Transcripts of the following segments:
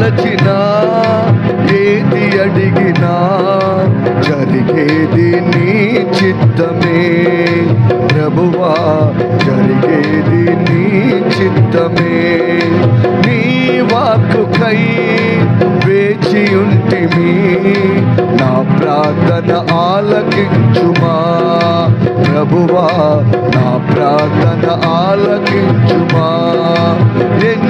తలచినా ఏది అడిగినా జరిగేది నీ చిత్తమే. ప్రభువా జరిగేది నీ చిత్తమే. నీ వాక్కుకై వేచి ఉంటిమి నా ప్రార్థన ఆలకించుమా. ప్రభువా నా ప్రార్థన ఆలకించుమా. ఎన్ని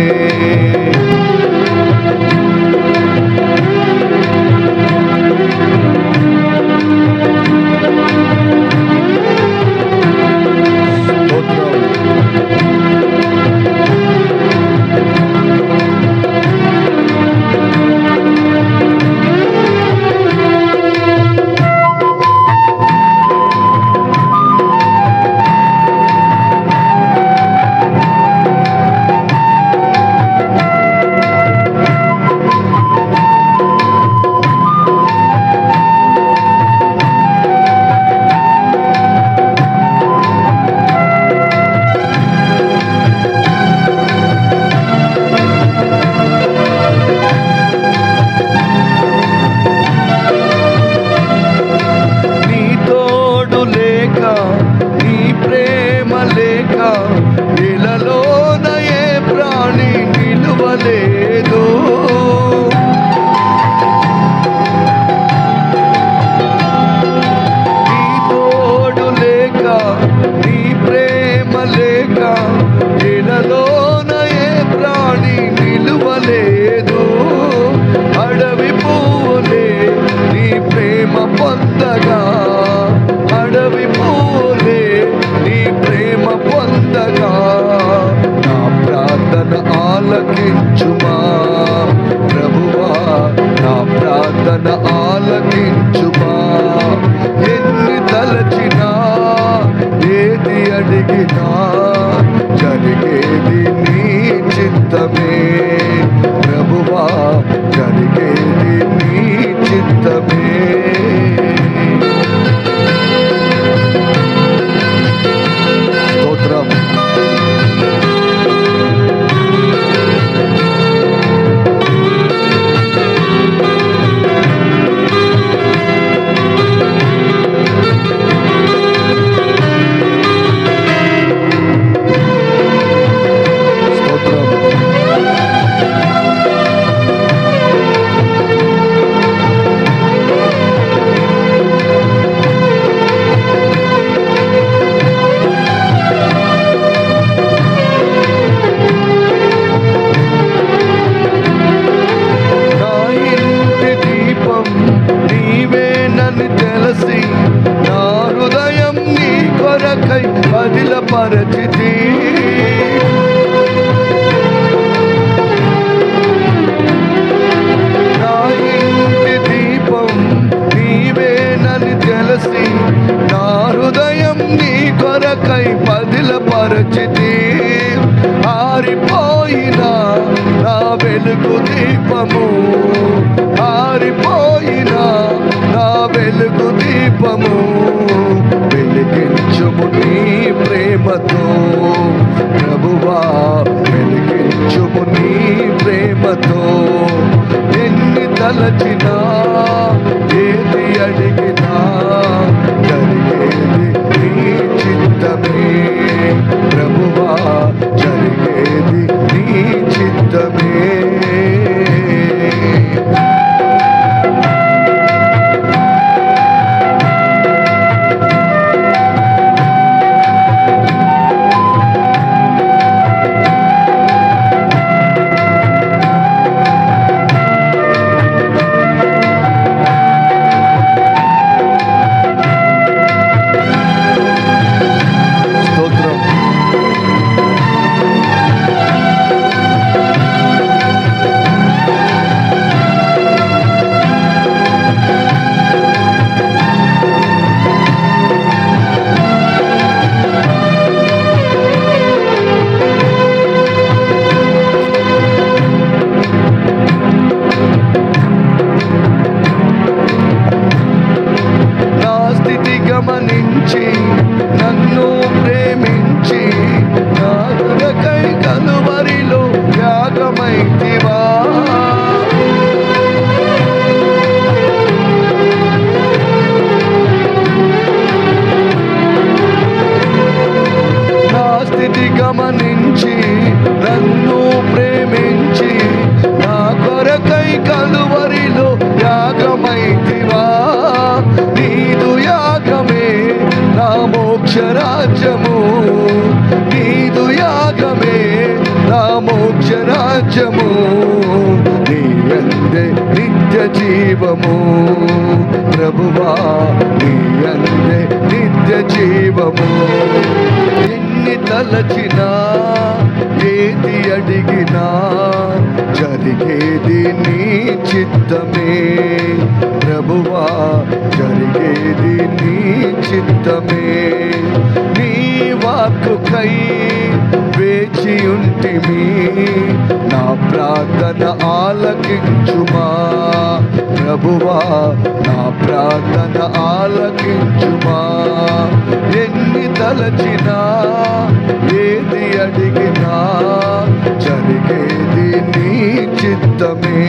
లేక ఇలలోన ఏ ప్రాణి నిలువలేదు. అడిగినా జరిగేది నీ చిత్తమే. పదిలపరచితి నా ఇంటి దీపం నీవేనని తెలిసి నా హృదయం నీ కొరకై పదిలపరచితి. ఆరిపోయిన నా వెలుగు దీపము ప్రభువా వెలిగించుము నీ ప్రేమతో. ఎన్ని తలచినా ఏది అడిగిన కరుణించి నన్ను ప్రేమించి నా కొరకై కలువరిలో త్యాగమైతివా నా స్థితి గమనించి నన్ను మోక్ష రాజ్యము నీదు యాగమే నా మోక్ష రాజ్యము నీ అందే నిత్య జీవము. ప్రభువా నీ అందే నిత్య జీవము. ఎన్ని తలచినా ఏది అడిగినా జరిగేది నీ చిత్తమే. ప్రభువా జరిగేది నీ చిత్తమే. నీ వాక్కుకై వేచి ఉంటిమి. నా ప్రార్థన ఆలకించుమా? ప్రభువా నా ప్రార్థన ఆలకించుమా? ఎన్ని తలచినా ఏది అడిగినా జరిగేది నీ చిత్తమే.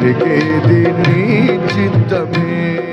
జరిగేది నీ చిత్తమే.